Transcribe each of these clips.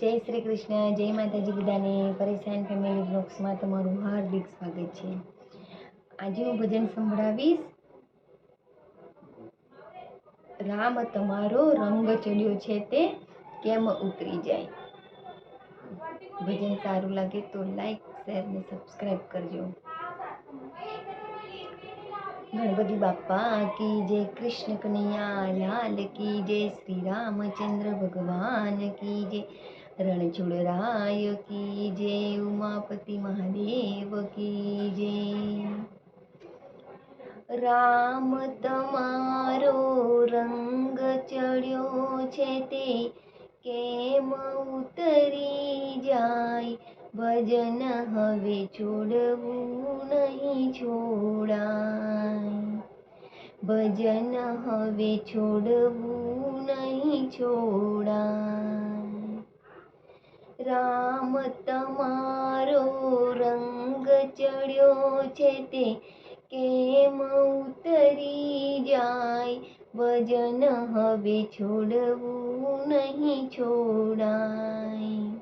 જય શ્રી કૃષ્ણ, જય માતાજી બધાને. પરેશાન ફેમિલી બ્લોગ્સમાં તમારું હાર્દિક સ્વાગત છે. આજે હું ભજન સંભળાવીશ. રામ તમારો રંગ ચડ્યો છે તે કેમ ઉતરી જાય? ભજન સારું લાગે તો લાઈક શેર ને સબસ્ક્રાઈબ કરજો. ગણપતિ બાપા કી જય કૃષ્ણ કનૈયા, લાલ કી જય શ્રી રામચંદ્ર ભગવાન કી જય રણછોડરાય કી જય ઉમાપતિ મહાદેવ કી જય રામ તમારો રંગ ચડ્યો છે તે કેમ ઉતરી જાય ભજન હવે છોડવું નહીં છોડાય ભજન હવે છોડવું નહીં છોડાય રામ તમારો રંગ ચડ્યો છે તે કેમ ઉતરી જાય? ભજન હવે છોડવું નહીં છોડાય.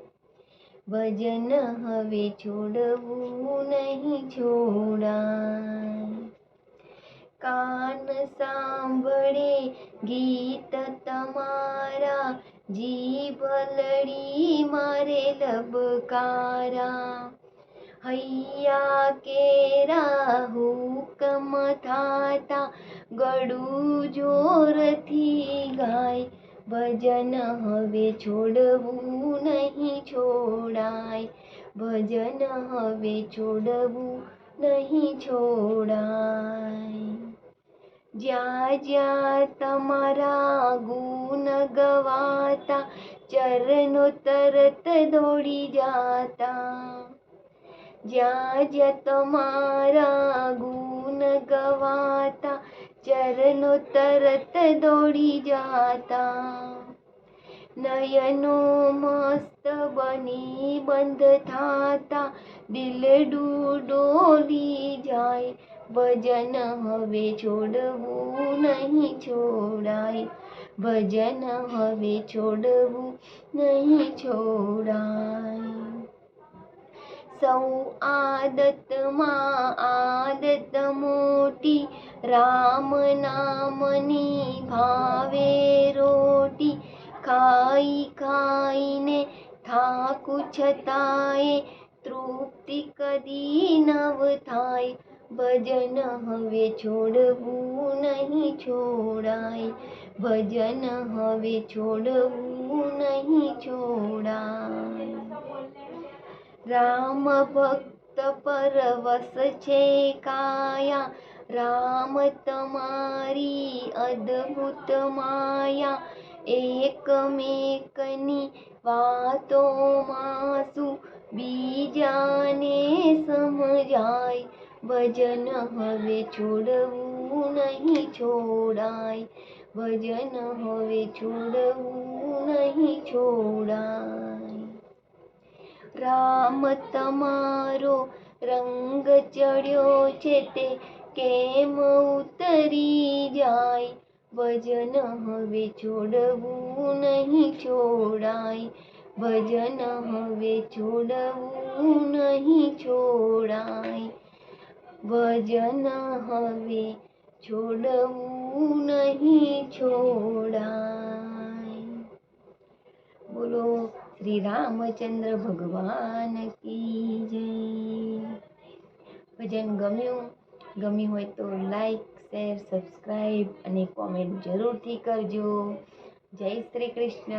ભજન હવે છોડવું નહીં છોડાય. કાન સાંભળે ગીત તમારા જીભ લડી મારે લબકારા હૈયા કેરા હુકમ થાતા ગળું જોરથી ગાય. ભજન હવે છોડવું નહીં છોડાય. ભજન હવે છોડવું નહીં છોડાય. જ્યાં જ્યાં તમારા ગુણ ગવાતા, ચરણો તરત દોડી જાતા. જ્યાં જ્યાં તમારા ગુણ ગવાતા, ચરણો તરત દોડી જાતા. નયનો મસ્ત બની બંધ થાતા દિલડું ડોલી જાય ભજન હવે છોડવું નહીં છોડાય. ભજન હવે છોડવું નહીં છોડાય. સૌ આદતમાં આદત મોટી, રામ નામની ભાવે રોટી. ખાઈ ખાઈને થાકું છતાંય તૃપ્તિ કદી નવ થાય. ભજન હવે છોડવું નહીં છોડાય. ભજન હવે છોડવું નહીં છોડાય. રામ ભક્ત પરવસ છે કાયા. રામ તમારી અદ્ભુત માયા. એકમેકની વાતોમાં શું બીજાને સમજાય. ભજન હવે છોડવું નહીં છોડાય. ભજન હવે છોડવું નહીં છોડાય. રામ તમારો રંગ ચડ્યો છે તે કેમ ઉતરી જાય? ભજન હવે છોડવું નહીં છોડાય. ભજન હવે છોડવું નહીં છોડાય. ભજન હવે છોડવું નહીં છોડાય. બોલો શ્રી રામચંદ્ર ભગવાન કી જય. ભજન ગમ્યું? ગમ્યું હોય તો લાઈક શેર સબસ્ક્રાઈબ અને કોમેન્ટ જરૂરથી કરજો. જય શ્રી કૃષ્ણ.